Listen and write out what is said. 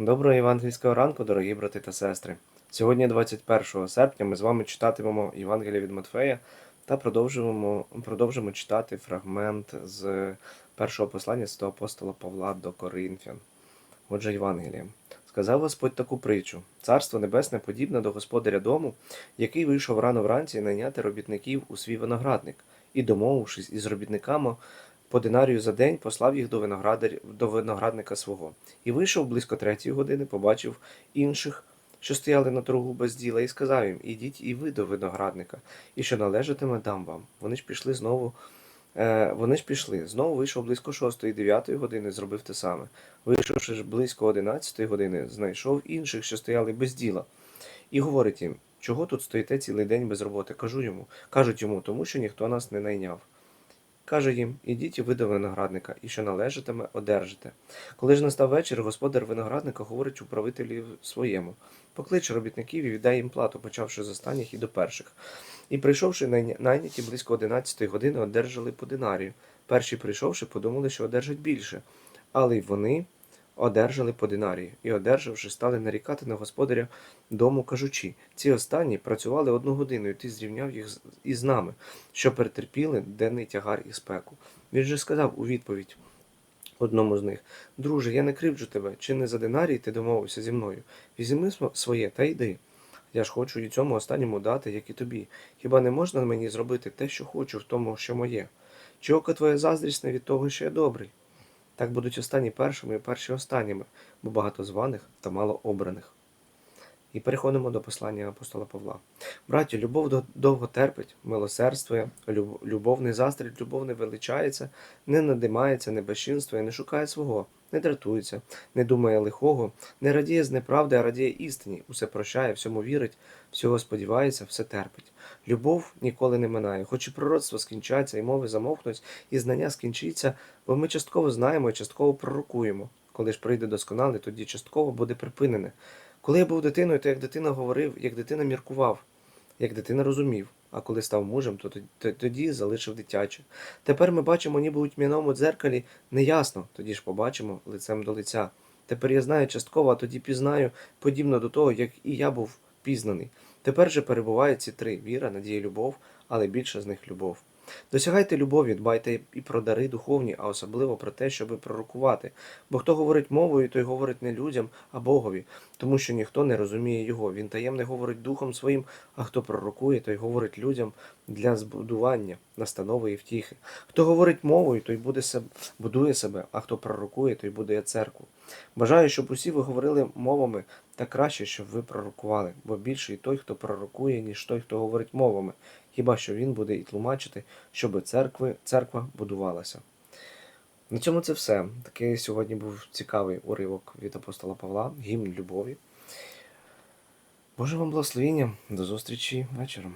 Доброго євангельського ранку, дорогі брати та сестри. Сьогодні, 21 серпня, ми з вами читатимемо Євангелія від Матфея та продовжуємо, продовжимо читати фрагмент з першого послання святого апостола Павла до Коринфян. Отже, Євангеліє. Сказав Господь таку притчу: Царство Небесне подібне до господаря дому, який вийшов рано вранці найняти робітників у свій виноградник, і, домовившись із робітниками, по динарію за день послав їх до, виноградар... до виноградника свого. І вийшов близько третьої години, побачив інших, що стояли на торгу без діла, і сказав їм: Ідіть і ви до виноградника, і що належатиме, дам вам. Вони ж пішли знову. Е, вони ж пішли. Знову вийшов близько шостої, дев'ятої години, зробив те саме. Вийшовши ж близько одинадцятої години, знайшов інших, що стояли без діла. І говорить їм, чого тут стоїте цілий день без роботи? Кажу йому, кажуть йому, тому що ніхто нас не найняв. Каже їм: Ідіть і ви до виноградника, і що належатиме, одержите. Коли ж настав вечір, господар виноградника говорить управителів своєму: поклич робітників і віддай їм плату, почавши з останніх і до перших. І прийшовши найняті близько одинадцятої години, одержали по динарію. Перші, прийшовши, подумали, що одержать більше, але й вони одержали по динарію, і, одержавши, стали нарікати на господаря дому, кажучи: ці останні працювали одну годину, і ти зрівняв їх із нами, що перетерпіли денний тягар і спеку. Він же сказав у відповідь одному з них: Друже, я не кривджу тебе, чи не за динарій ти домовився зі мною? Візьми своє та йди. Я ж хочу і цьому останньому дати, як і тобі. Хіба не можна мені зробити те, що хочу, в тому, що моє? Чи око твоє заздрісне від того, що я добрий? Так будуть останні першими і перші останніми, бо багато званих та мало обраних. І переходимо до послання апостола Павла. Браті, любов довго терпить, милосердствує, любов не застрить, любов не величається, не надимається, не безчинствує, не шукає свого, не дратується, не думає лихого, не радіє з неправди, а радіє істині, усе прощає, всьому вірить, всього сподівається, все терпить. Любов ніколи не минає, хоч і пророцтво скінчаться, і мови замовкнуть, і знання скінчиться, бо ми частково знаємо і частково пророкуємо. Коли ж прийде досконалий, тоді частково буде припинене. Коли я був дитиною, то як дитина говорив, як дитина міркував, як дитина розумів. А коли став мужем, то тоді- залишив дитяче. Тепер ми бачимо, ніби у тьмяному дзеркалі неясно, тоді ж побачимо лицем до лиця. Тепер я знаю частково, а тоді пізнаю, подібно до того, як і я був пізнаний. Тепер же перебувають ці три віра, надія, любов, але більше з них любов. Досягайте любові, дбайте і про дари духовні, а особливо про те, щоби пророкувати. Бо хто говорить мовою, той говорить не людям, а Богові, тому що ніхто не розуміє його. Він таємне говорить духом своїм, а хто пророкує, той говорить людям для збудування, настанови і втіхи. Хто говорить мовою, той буде себе, будує себе, а хто пророкує, той будує церкву. Бажаю, щоб усі ви говорили мовами, та краще, щоб ви пророкували, бо більший той, хто пророкує, ніж той, хто говорить мовами, хіба що він буде і тлумачити, щоб церкви, церква будувалася. На цьому це все. Такий сьогодні був цікавий уривок від апостола Павла, гімн любові. Боже вам благословіння. До зустрічі вечором.